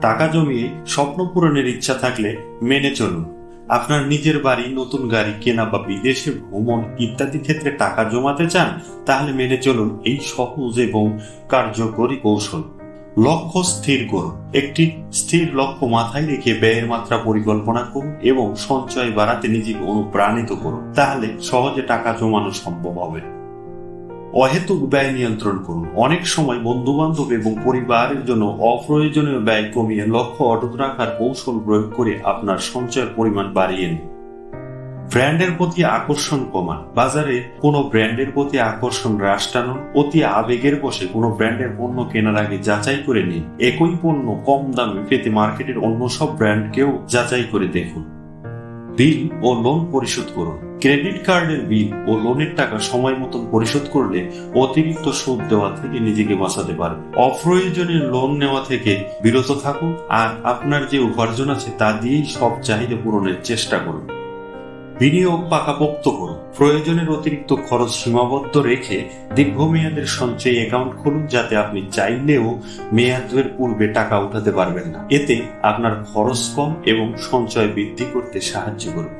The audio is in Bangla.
টাকা জমিয়ে স্বপ্ন পূরণের ইচ্ছা থাকলে মেনে চলুন। আপনার নিজের বাড়ি, নতুন গাড়ি, কেনা বা বিদেশে ভ্রমণ ইত্যাদি ক্ষেত্রে টাকা জমাতে চান, তাহলে মেনে চলুন এই সহজ এবং কার্যকরী কৌশল। লক্ষ্য স্থির করুন। একটি স্থির লক্ষ্য মাথায় রেখে ব্যয়ের মাত্রা পরিকল্পনা করুন এবং সঞ্চয় বাড়াতে নিজেকে অনুপ্রাণিত করুন। তাহলে সহজে টাকা জমানো সম্ভব হবে। অহেতুক ব্যয় নিয়ন্ত্রণ করুন। অনেক সময় বন্ধু বান্ধব এবং পরিবারের জন্য অপ্রয়োজনীয় ব্যয় কমিয়ে লক্ষ্য অটুট রাখার কৌশল প্রয়োগ করে আপনার সঞ্চয়ের পরিমাণ বাড়িয়ে নিন। ব্র্যান্ডের প্রতি আকর্ষণ কমান। বাজারে কোনো ব্র্যান্ডের প্রতি আকর্ষণ হ্রাস টানুন। অতি আবেগের বসে কোনো ব্র্যান্ডের পণ্য কেনার আগে যাচাই করে নিন। একই পণ্য কম দামে পেতে মার্কেটের অন্য সব ব্র্যান্ডকেও যাচাই করে দেখুন। বিল ও লোন পরিশোধ করুন। ক্রেডিট কার্ডের বিল ও লোনের টাকা সময় মতন পরিশোধ করলে অতিরিক্ত সুদ দেওয়া থেকে নিজেকে বাঁচাতে পারবে। অপ্রয়োজনীয় লোন নেওয়া থেকে বিরত থাকুন আর আপনার যে উপার্জন আছে তা দিয়েই সব চাহিদা পূরণের চেষ্টা করুন। বিনিয়োগ পাকাপোক্ত করুন প্রয়োজনের অতিরিক্ত খরচ সীমাবদ্ধ রেখে দীর্ঘমেয়াদের সঞ্চয় অ্যাকাউন্ট খুলুন যাতে আপনি চাইলেও মেয়াদের পূর্বে টাকা উঠাতে পারবেন না। এতে আপনার খরচ কম এবং সঞ্চয় বৃদ্ধি করতে সাহায্য করবে।